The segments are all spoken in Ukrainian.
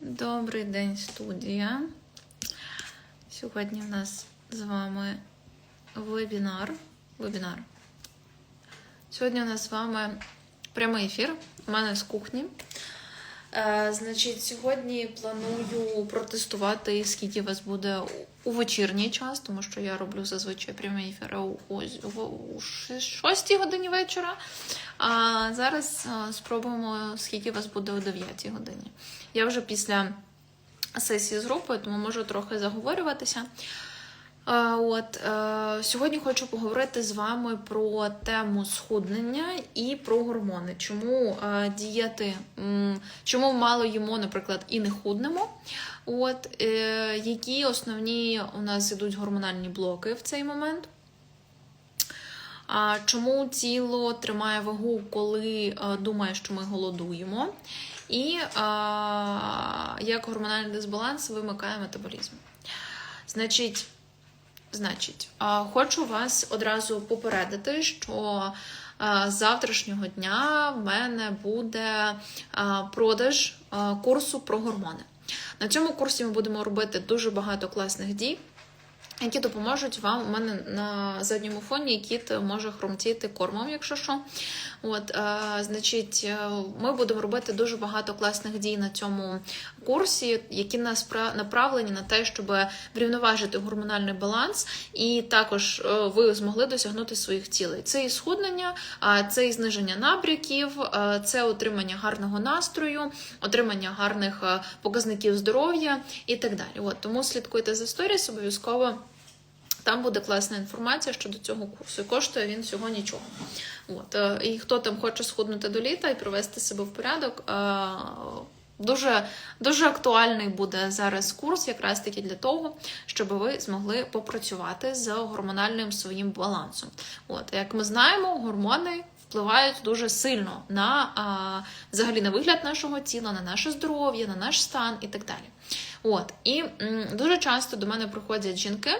Добрий день, студія. Сьогодні в нас з вами вебінар. Вебінар. Сьогодні у нас з вами прямий ефір. У мене з кухні. Е, значить, сьогодні планую протестувати, скільки вас буде у вечірній час, тому що я роблю зазвичай прямі ефіри у, ось- у, у 6 годині вечора. А зараз е, спробуємо, скільки вас буде о 9 годині. Я вже після сесії з групою, тому можу трохи заговорюватися. От е, сьогодні хочу поговорити з вами про тему схуднення і про гормони. Чому е, дієти, чому мало їмо, наприклад, і не худнемо. От е, які основні у нас ідуть гормональні блоки в цей момент? Чому тіло тримає вагу, коли думає, що ми голодуємо? І як гормональний дисбаланс вимикає метаболізм? Значить, значить, хочу вас одразу попередити, що з завтрашнього дня в мене буде продаж курсу про гормони. На цьому курсі ми будемо робити дуже багато класних дій які допоможуть вам у мене на задньому фоні кіт може хромтіти кормом, якщо що. От, е, значить, е, ми будемо робити дуже багато класних дій на цьому курсі, які наспра- направлені на те, щоб врівноважити гормональний баланс, і також е, ви змогли досягнути своїх цілей. Це і схуднення, це і зниження набряків, е, це отримання гарного настрою, отримання гарних показників здоров'я і так далі. От, тому слідкуйте за сторіс, обов'язково. Там буде класна інформація щодо цього курсу. І коштує він всього нічого. От. е, І хто там хоче схуднути до літа і привести себе в порядок. е, Дуже, дуже актуальний буде зараз курс, якраз таки для того, щоб ви змогли попрацювати з гормональним своїм балансом. От, як ми знаємо, гормони впливають дуже сильно на а, взагалі на вигляд нашого тіла, на наше здоров'я, на наш стан і так далі. От, і м, дуже часто до мене приходять жінки.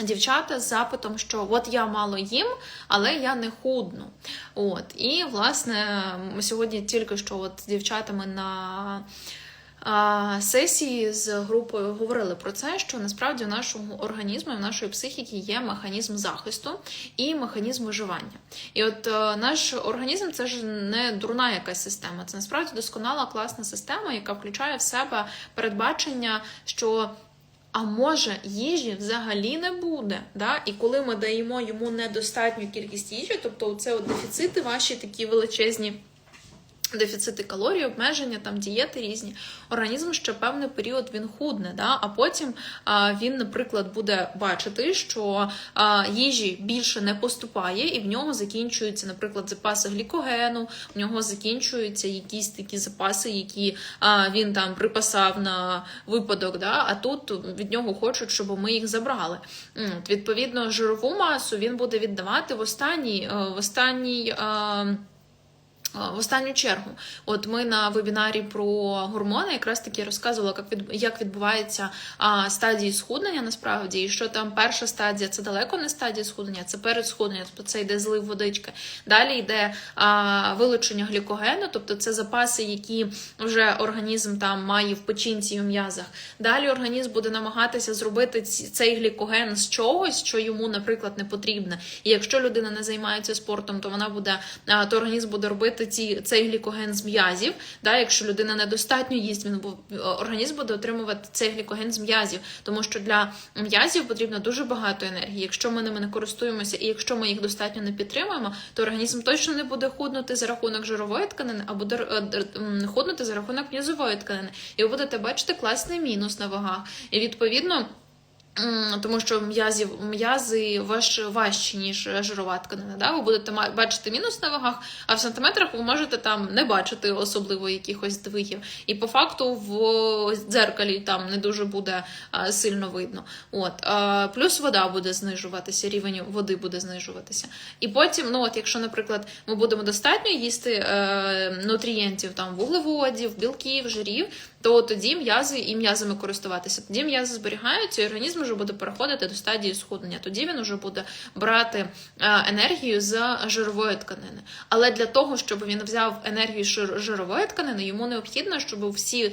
Дівчата з запитом, що от я мало їм, але я не худну. От. І, власне, сьогодні тільки що от з дівчатами на сесії з групою говорили про це, що насправді у нашого організму, в нашої психіки є механізм захисту і механізм виживання. І от е, наш організм це ж не дурна якась система, це насправді досконала класна система, яка включає в себе передбачення, що а може їжі взагалі не буде. Да? І коли ми даємо йому недостатню кількість їжі, тобто це дефіцити ваші такі величезні. Дефіцити калорій, обмеження, там дієти різні. Організм ще певний період він худне, да? а потім а, він, наприклад, буде бачити, що а, їжі більше не поступає, і в нього закінчуються, наприклад, запаси глікогену, в нього закінчуються якісь такі запаси, які а, він там припасав на випадок. Да? А тут від нього хочуть, щоб ми їх забрали. Відповідно, жирову масу він буде віддавати в останній, е, в останній. е, в останню чергу, от ми на вебінарі про гормони якраз таки розказували, як від як відбувається а, стадії схуднення насправді, і що там перша стадія це далеко не стадія схуднення, це перед схудненням, тобто це йде злив водички. Далі йде а, вилучення глікогену, тобто це запаси, які вже організм там має в печінці і в м'язах. Далі організм буде намагатися зробити цей глікоген з чогось, що йому, наприклад, не потрібне. І якщо людина не займається спортом, то вона буде то організм буде робити ці, цей глікоген з м'язів. Да, якщо людина недостатньо їсть, він бу- організм буде отримувати цей глікоген з м'язів, тому що для м'язів потрібно дуже багато енергії. Якщо ми ними не користуємося, і якщо ми їх достатньо не підтримуємо, то організм точно не буде худнути за рахунок жирової тканини, а буде е, худнути за рахунок м'язової тканини. І ви будете бачити класний мінус на вагах. І відповідно. Тому що м'язи важ, важчі, ніж жирова тканина. Да? Ви будете бачити мінус на вагах, а в сантиметрах ви можете там не бачити особливо якихось здвигів. І по факту в дзеркалі там не дуже буде сильно видно. От. Плюс вода буде знижуватися, рівень води буде знижуватися. І потім, ну от, якщо, наприклад, ми будемо достатньо їсти е, нутрієнтів, там вуглеводів, білків, жирів, то тоді м'язи і м'язами користуватися. Тоді м'язи зберігаються, і організм вже буде переходити до стадії схуднення. Тоді він вже буде брати е, енергію з жирової тканини. Але для того, щоб він взяв енергію з жирової тканини, йому необхідно, щоб всі е,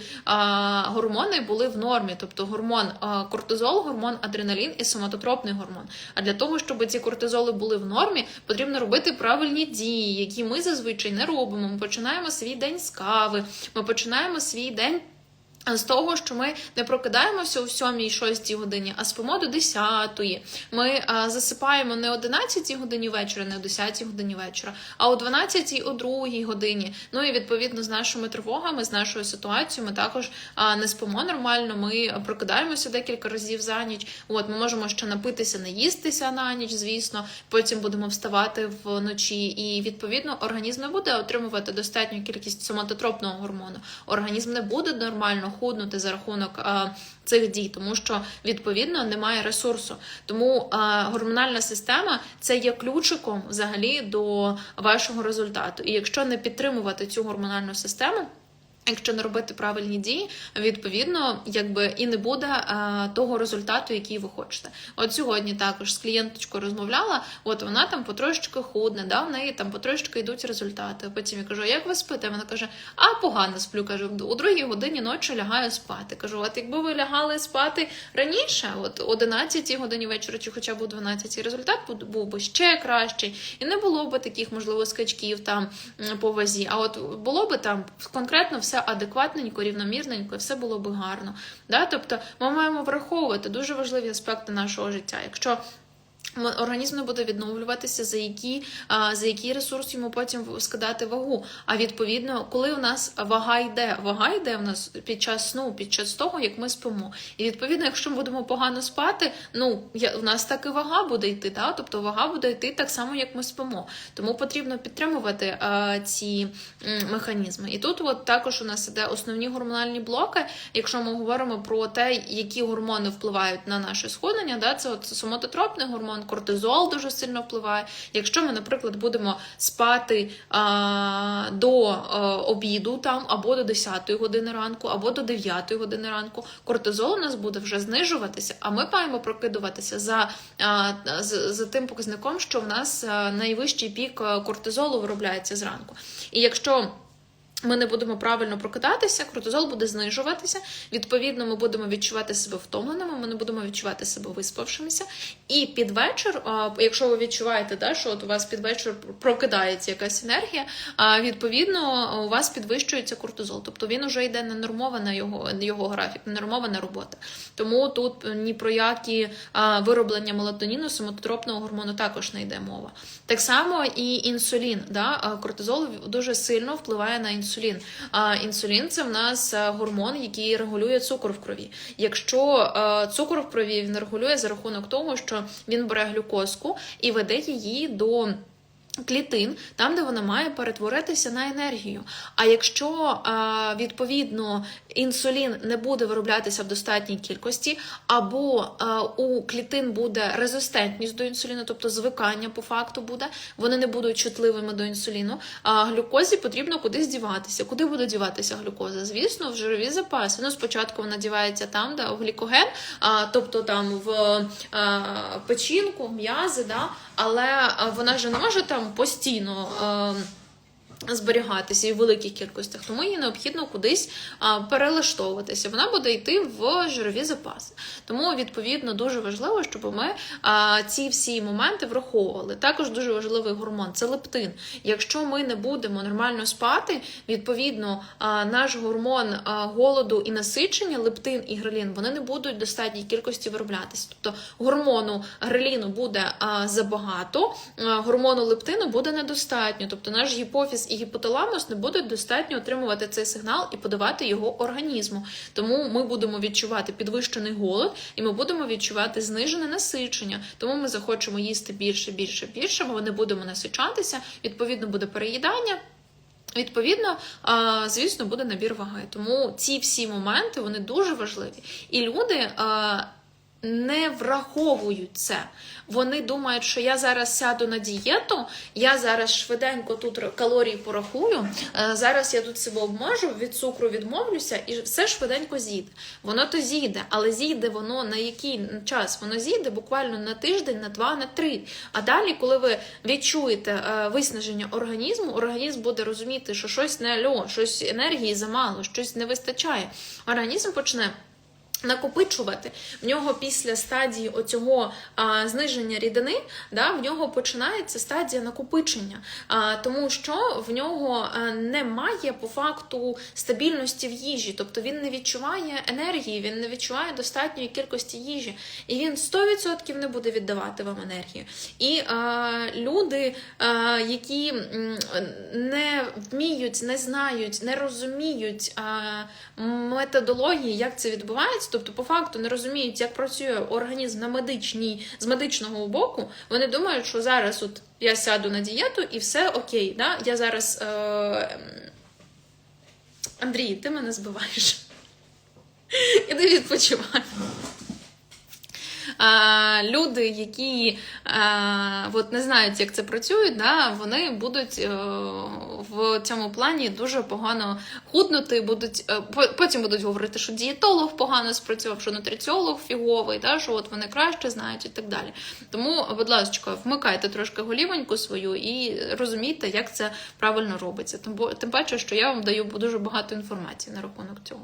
гормони були в нормі, тобто гормон е, кортизол, гормон адреналін і соматотропний гормон. А для того, щоб ці кортизоли були в нормі, потрібно робити правильні дії, які ми зазвичай не робимо. Ми починаємо свій день з кави, ми починаємо свій день. З того, що ми не прокидаємося о 7-6 годині, а спимо до 10-ї. Ми а, засипаємо не о 11 годині вечора, не о 10 годині вечора, а о 12 о 2 годині. Ну і відповідно з нашими тривогами, з нашою ситуацією, ми також а, не спимо нормально. Ми прокидаємося декілька разів за ніч. От ми можемо ще напитися, наїстися на ніч, звісно. Потім будемо вставати вночі, і відповідно організм не буде отримувати достатню кількість соматотропного гормону. Організм не буде нормально худнути за рахунок а, цих дій, тому що відповідно немає ресурсу. Тому а, гормональна система це є ключиком взагалі до вашого результату. І якщо не підтримувати цю гормональну систему. Якщо не робити правильні дії, відповідно, якби і не буде а, того результату, який ви хочете. От сьогодні також з клієнточкою розмовляла, от вона там потрошечки худне, да, в неї там потрошечки йдуть результати. Потім я кажу, як ви спите? Вона каже: А погано сплю. Кажу, у другій годині ночі лягаю спати. Кажу, от якби ви лягали спати раніше, от о 11 годині вечора, чи хоча б о 12, результат був- би ще кращий, і не було б таких можливо скачків там по вазі. А от було би там конкретно все адекватненько, рівномірненько, і все було би гарно. Да? Тобто ми маємо враховувати дуже важливі аспекти нашого життя. Якщо Організм не буде відновлюватися, за які, за який ресурс йому потім скидати вагу. А відповідно, коли у нас вага йде, вага йде в нас під час сну, під час того, як ми спимо. І відповідно, якщо ми будемо погано спати, ну у нас так і вага буде йти, да? тобто вага буде йти так само, як ми спимо. Тому потрібно підтримувати а, ці механізми. І тут от також у нас іде основні гормональні блоки. Якщо ми говоримо про те, які гормони впливають на наше сходення, да, це от соматотропний гормон, кортизол дуже сильно впливає. Якщо ми, наприклад, будемо спати а, до а, обіду там або до 10 години ранку, або до 9 години ранку, кортизол у нас буде вже знижуватися, а ми маємо прокидуватися за, а, з- за тим показником, що в нас найвищий пік кортизолу виробляється зранку. І якщо ми не будемо правильно прокидатися, кортизол буде знижуватися. Відповідно, ми будемо відчувати себе втомленими, ми не будемо відчувати себе виспавшимися. І під вечір, якщо ви відчуваєте, що от у вас під вечір прокидається якась енергія, відповідно у вас підвищується кортизол. Тобто він вже йде ненормована його, його графік, ненормована робота. Тому тут ні про які вироблення мелатоніну, самотропного гормону також не йде мова. Так само і інсулін. Да? Кортизол дуже сильно впливає на інсулін. А, інсулін це в нас гормон, який регулює цукор в крові. Якщо цукор в крові він регулює за рахунок того, що він бере глюкозку і веде її до. Клітин, там, де вона має перетворитися на енергію. А якщо відповідно інсулін не буде вироблятися в достатній кількості, або у клітин буде резистентність до інсуліну, тобто звикання по факту буде, вони не будуть чутливими до інсуліну. А глюкозі потрібно кудись діватися. Куди буде діватися глюкоза? Звісно, в жирові запаси. Ну, спочатку вона дівається там, де в глікоген, тобто там в печінку, м'язи, да? Але вона ж не може там постійно. Зберігатися і в великих кількостях, тому їй необхідно кудись а, перелаштовуватися. Вона буде йти в жирові запаси. Тому, відповідно, дуже важливо, щоб ми а, ці всі моменти враховували. Також дуже важливий гормон це лептин. Якщо ми не будемо нормально спати, відповідно, а, наш гормон а, голоду і насичення, лептин і грелін, вони не будуть в достатній кількості вироблятися. Тобто гормону греліну буде а, забагато, а, гормону лептину буде недостатньо. Тобто наш гіпофіз і гіпоталамус не будуть достатньо отримувати цей сигнал і подавати його організму. Тому ми будемо відчувати підвищений голод, і ми будемо відчувати знижене насичення. Тому ми захочемо їсти більше, більше, більше, бо не будемо насичатися. Відповідно, буде переїдання. Відповідно, звісно, буде набір ваги. Тому ці всі моменти вони дуже важливі. І люди. Не враховують це. Вони думають, що я зараз сяду на дієту, я зараз швиденько тут калорії порахую, е, зараз я тут себе обмежу, від цукру відмовлюся і все швиденько з'їде. Воно то з'їде, але з'їде воно на який час? Воно з'їде буквально на тиждень, на два, на три. А далі, коли ви відчуєте е, виснаження організму, організм буде розуміти, що щось не альо, щось енергії замало, щось не вистачає. Організм почне. Накопичувати. В нього після стадії оцього а, зниження рідини, да, в нього починається стадія накопичення, а, тому що в нього а, немає по факту стабільності в їжі, тобто він не відчуває енергії, він не відчуває достатньої кількості їжі, і він 100% не буде віддавати вам енергію. І а, люди, а, які не вміють, не знають, не розуміють а, методології, як це відбувається, тобто, по факту не розуміють, як працює організм на медичній з медичного боку, вони думають, що зараз от я сяду на дієту і все окей. Да? Я зараз. Е... Андрій, ти мене збиваєш. Іди відпочивай. Люди, які от не знають, як це працює, да, вони будуть е, в цьому плані дуже погано худнути, будуть, е, потім будуть говорити, що дієтолог погано спрацював, що нутриціолог фіговий, да, що от вони краще знають і так далі. Тому, будь ласка, вмикайте трошки голівоньку свою і розумійте, як це правильно робиться. Тим, паче, що я вам даю дуже багато інформації на рахунок цього.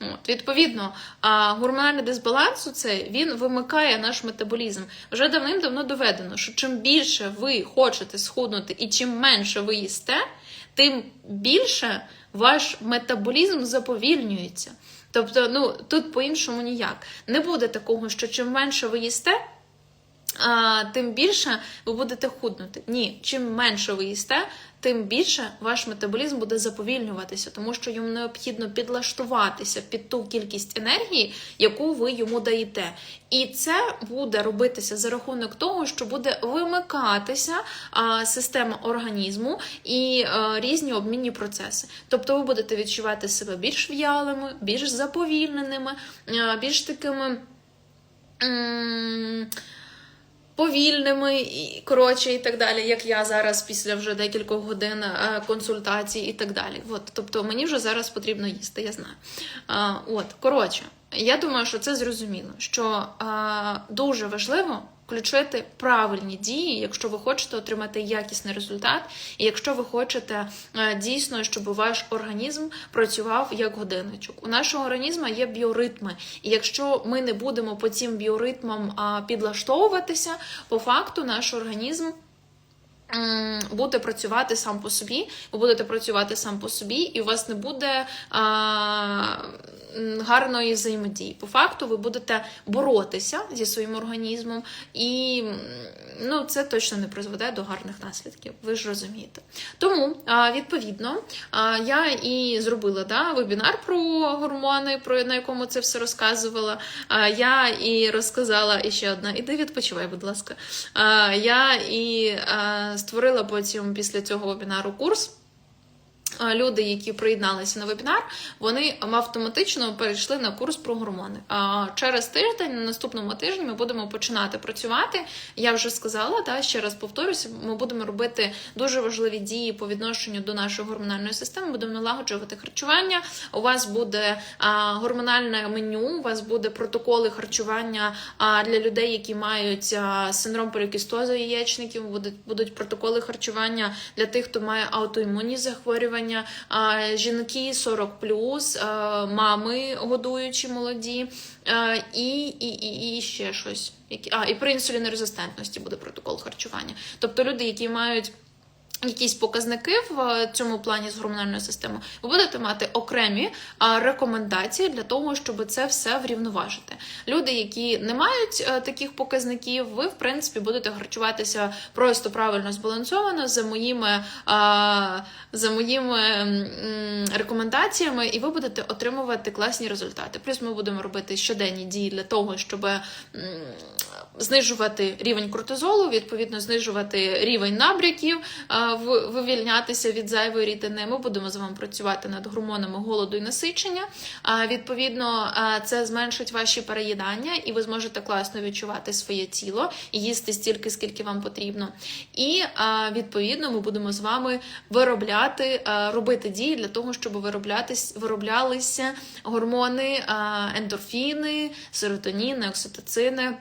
От, відповідно, гормональний дисбаланс це він вимикає наш метаболізм. Вже давним-давно доведено, що чим більше ви хочете схуднути і чим менше ви їсте, тим більше ваш метаболізм заповільнюється. Тобто, ну тут по-іншому ніяк. Не буде такого, що чим менше ви їсте, тим більше ви будете худнути. Ні, чим менше ви їсте, тим більше ваш метаболізм буде заповільнюватися, тому що йому необхідно підлаштуватися під ту кількість енергії, яку ви йому даєте. І це буде робитися за рахунок того, що буде вимикатися а, система організму і а, різні обмінні процеси. Тобто ви будете відчувати себе більш в'ялими, більш заповільненими, а, більш такими. м, повільними і коротше, і так далі, як я зараз після вже декількох годин е, консультацій і так далі. От, тобто мені вже зараз потрібно їсти, я знаю. От, коротше, я думаю, що це зрозуміло, що а, дуже важливо. Включити правильні дії, якщо ви хочете отримати якісний результат, і якщо ви хочете е, дійсно, щоб ваш організм працював як годинничок. У нашого організму є біоритми, і якщо ми не будемо по цим біоритмам підлаштовуватися, по факту наш організм. Буде працювати сам по собі, ви будете працювати сам по собі, і у вас не буде а, гарної взаємодії. По факту, ви будете боротися зі своїм організмом, і ну, це точно не призведе до гарних наслідків. Ви ж розумієте. Тому, відповідно, я і зробила да, вебінар про гормони, про на якому це все розказувала. Я і розказала і ще одна. Іди відпочивай, будь ласка. Я і створила потім після цього вебінару курс. Люди, які приєдналися на вебінар, вони автоматично перейшли на курс про гормони. Через тиждень, на наступному тижні, ми будемо починати працювати. Я вже сказала, та ще раз повторюся, ми будемо робити дуже важливі дії по відношенню до нашої гормональної системи. Будемо налагоджувати харчування. У вас буде гормональне меню, у вас буде протоколи харчування для людей, які мають синдром полікістозу яєчників. Будуть протоколи харчування для тих, хто має аутоімунні захворювання, а, жінки 40+, плюс, мами годуючі молоді, і, і, і, і ще щось. А, і при інсулінорезистентності буде протокол харчування. Тобто люди, які мають якісь показники в цьому плані з гормональною системою, ви будете мати окремі рекомендації для того, щоб це все врівноважити. Люди, які не мають е, таких показників, ви в принципі будете харчуватися просто правильно збалансовано за моїми, за моїми рекомендаціями, і ви будете отримувати класні результати. Плюс ми будемо робити щоденні дії для того, щоб знижувати рівень кортизолу, відповідно, знижувати рівень набряків, вивільнятися від зайвої рідини. Ми будемо з вами працювати над гормонами голоду і насичення. А, Відповідно, це зменшить ваші переїдання, і ви зможете класно відчувати своє тіло і їсти стільки, скільки вам потрібно. І відповідно ми будемо з вами виробляти, робити дії для того, щоб вироблялися гормони, ендорфіни, серотоніни, окситоцини.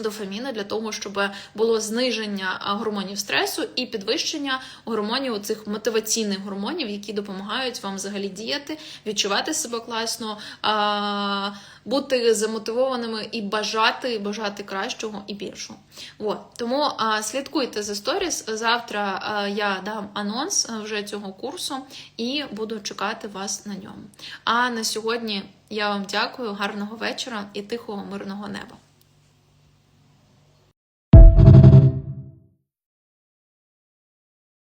Дофаміни для того, щоб було зниження гормонів стресу і підвищення гормонів цих мотиваційних гормонів, які допомагають вам взагалі діяти, відчувати себе класно, бути замотивованими і бажати, бажати кращого і більшого. От. Тому слідкуйте за сторіс. Завтра я дам анонс вже цього курсу і буду чекати вас на ньому. А на сьогодні я вам дякую, гарного вечора і тихого мирного неба.